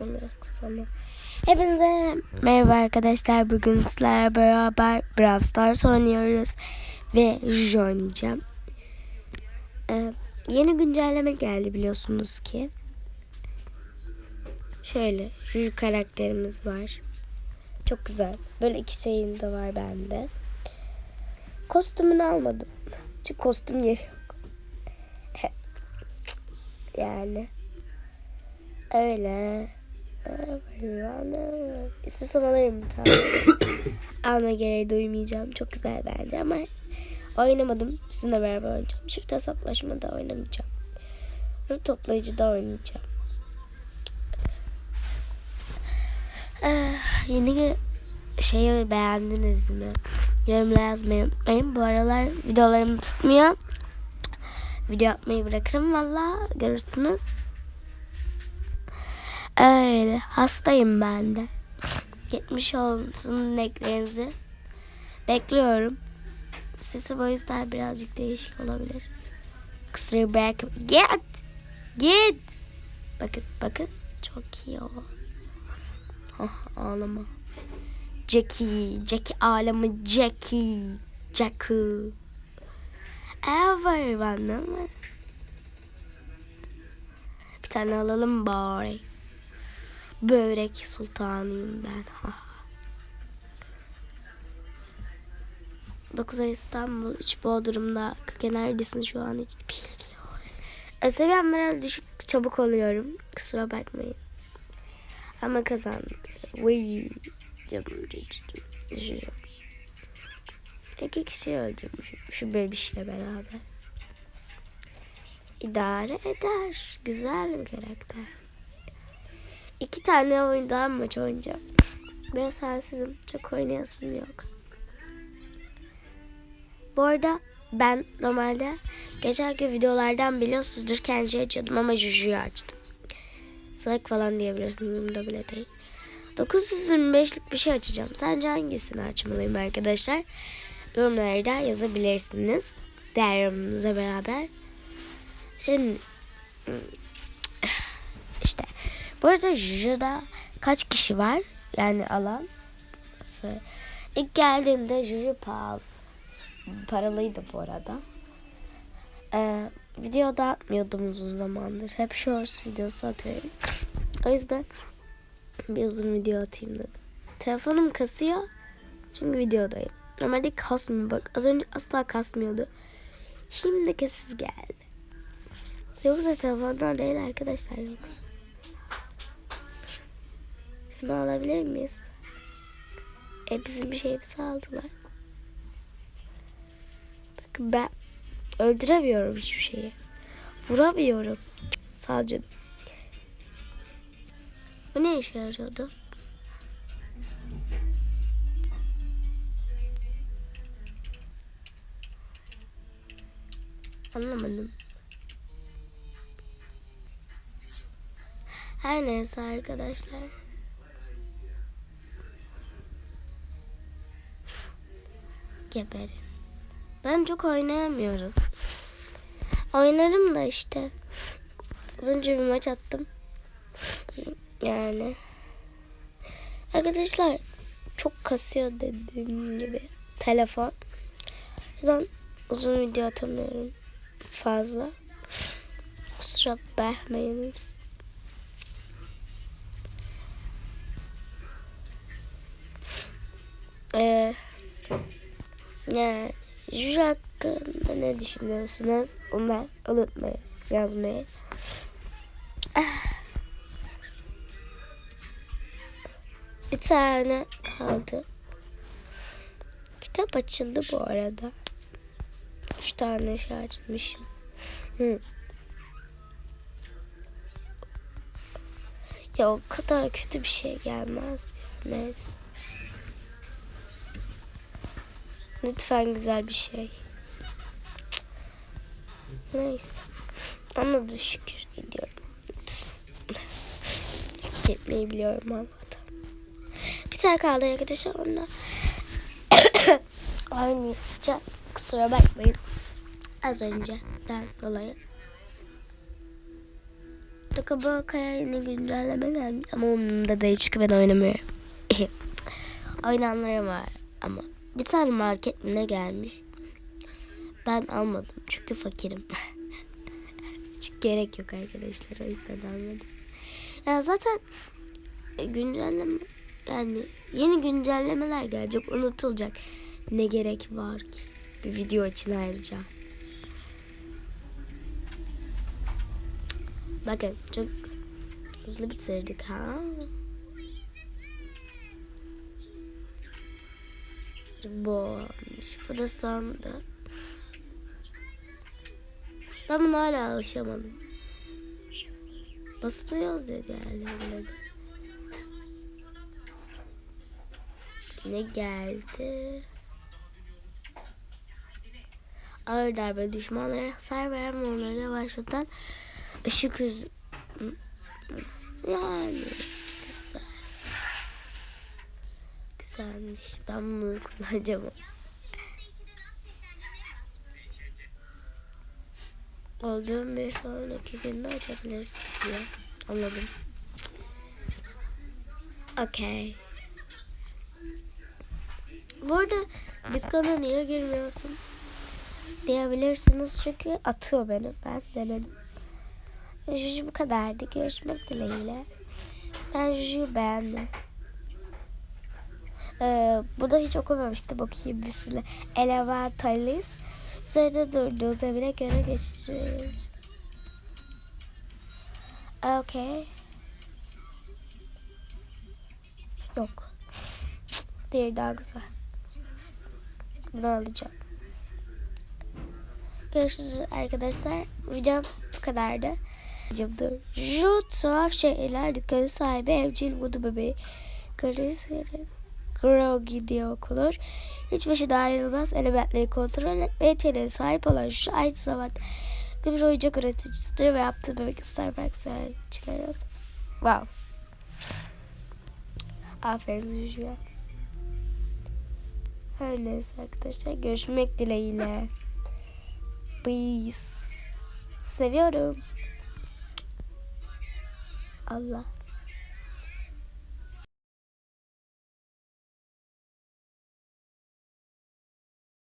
Biraz kısa ama. Hepinize merhaba arkadaşlar. Bugün sizlerle beraber Brawl Stars oynuyoruz. Ve Juju oynayacağım. Ee, yeni güncelleme geldi biliyorsunuz ki. Şöyle Juju karakterimiz var. Çok güzel. Böyle iki şeyin de var bende. Kostümünü almadım. Çünkü kostüm yeri yok. yani. Öyle. İstesem alırım bir tane. Alma gereği duymayacağım. Çok güzel bence ama oynamadım. Sizinle beraber oynayacağım. Çift hesaplaşma da oynamayacağım. Ruh toplayıcı da oynayacağım. Ah, yeni şeyi beğendiniz mi? Yorumlara yazmayı unutmayın. Bu aralar videolarım tutmuyor. Video atmayı bırakırım valla. Görürsünüz. Öyle. Hastayım ben de. Gitmiş olsun neklerinizi. Bekliyorum. Sesi bu yüzden birazcık değişik olabilir. Kusura bakma. Git. Git. Bakın bakın. Çok iyi o. Ah ağlama. Jackie. Jackie ağlama. Jackie. Jackie. Everyone. Bir tane alalım bari. Börek sultanıyım ben. Ha. 9 ay İstanbul, 3 Bodrum'da. Neredesin şu an hiç bilmiyorum. E, Seviyem biraz düşük, çabuk oluyorum. Kusura bakmayın. Ama kazandık. Vay. Canım, canım. İki kişi öldürmüşüm şu bebişle beraber. İdare eder. Güzel bir karakter. İki tane oyun daha maç oynayacağım. Ben sensizim. Çok oynayasım yok. Bu arada ben normalde geçerki videolardan biliyorsunuzdur kendi açıyordum ama Juju'yu açtım. Salak falan diyebilirsiniz. Bunda bile değil. 925'lik bir şey açacağım. Sence hangisini açmalıyım arkadaşlar? Yorumlarda yazabilirsiniz. Yorumunuzla beraber. Şimdi bu arada Juju'da kaç kişi var? Yani alan. İlk geldiğinde Juju pahalı. Paralıydı bu arada. Ee, video da atmıyordum uzun zamandır. Hep shorts videosu atıyorum. o yüzden bir uzun video atayım dedim. Telefonum kasıyor. Çünkü videodayım. Normalde kasmıyor bak. Az önce asla kasmıyordu. Şimdi kesiz geldi. Yoksa telefondan değil arkadaşlar yoksa. Şunu alabilir miyiz? E bizim bir şeyimizi aldılar. Bakın ben öldüremiyorum hiçbir şeyi. Vuramıyorum. Sadece. Bu ne işe yarıyordu? Anlamadım. Her neyse arkadaşlar. Geberin. Ben çok oynayamıyorum. Oynarım da işte. Az önce bir maç attım. Yani. Arkadaşlar çok kasıyor dediğim gibi telefon. Yüzden uzun video atamıyorum fazla. Kusura bakmayınız. Ee, yani Juju hakkında ne düşünüyorsunuz? Onlar unutmayın yazmayı. Ah. Bir tane kaldı. Kitap açıldı bu arada. Üç tane şey açmışım. Hı. Ya o kadar kötü bir şey gelmez. Neyse. Lütfen güzel bir şey. Cık. Neyse. Ona da şükür ediyorum. Gitmeyi biliyorum Allah'tan. Bir saat kaldı arkadaşlar onunla. Oynayacağım. Kusura bakmayın. Az önceden dolayı. Dokabaka'ya yine güncelleme gelmiş ama umurumda değil çünkü ben oynamıyorum. Oynanları var ama bir tane market ne gelmiş. Ben almadım çünkü fakirim. çünkü gerek yok arkadaşlar o yüzden almadım. Ya zaten e, güncelleme yani yeni güncellemeler gelecek unutulacak. Ne gerek var ki bir video için ayrıca. Bakın çok hızlı bitirdik ha. Bu olmuş. Bu da sondu. Ben buna hala alışamadım. Basılıyoruz dedi yerlerinde. Ne geldi? Ağır darbe düşmanlara hasar veren ve onları yavaşlatan ışık hız... Yani güzel. Güzelmiş. Ben bunu kullanacağım. Olduğum bir sonraki günde açabiliriz diye. Anladım. Okey. Bu arada dükkana niye girmiyorsun diyebilirsiniz çünkü atıyor beni. Ben denedim. Juju bu kadardı. Görüşmek dileğiyle. Ben Juju'yu beğendim. Ee, bu da hiç okumamıştım. Okuyayım bir size. Elementalis. Üzerinde durduğu zemine göre geçiriyoruz. Okay. Yok. Diğeri daha güzel. Bunu alacağım. Görüşürüz arkadaşlar. Videom bu kadardı. Videomda şu tuhaf şeyler dikkat sahibi evcil vudu bebeği. Kriz Grow gidiyor okulur. Hiç başına ayrılmaz elementleri kontrol etme yeteneğine sahip olan şu aynı zamanda bir oyuncak üreticisidir ve yaptığı bebek Starbucks ziyaretçileri Wow. Aferin Juju'ya. Her neyse arkadaşlar görüşmek dileğiyle. Peace. Seviyorum. Allah.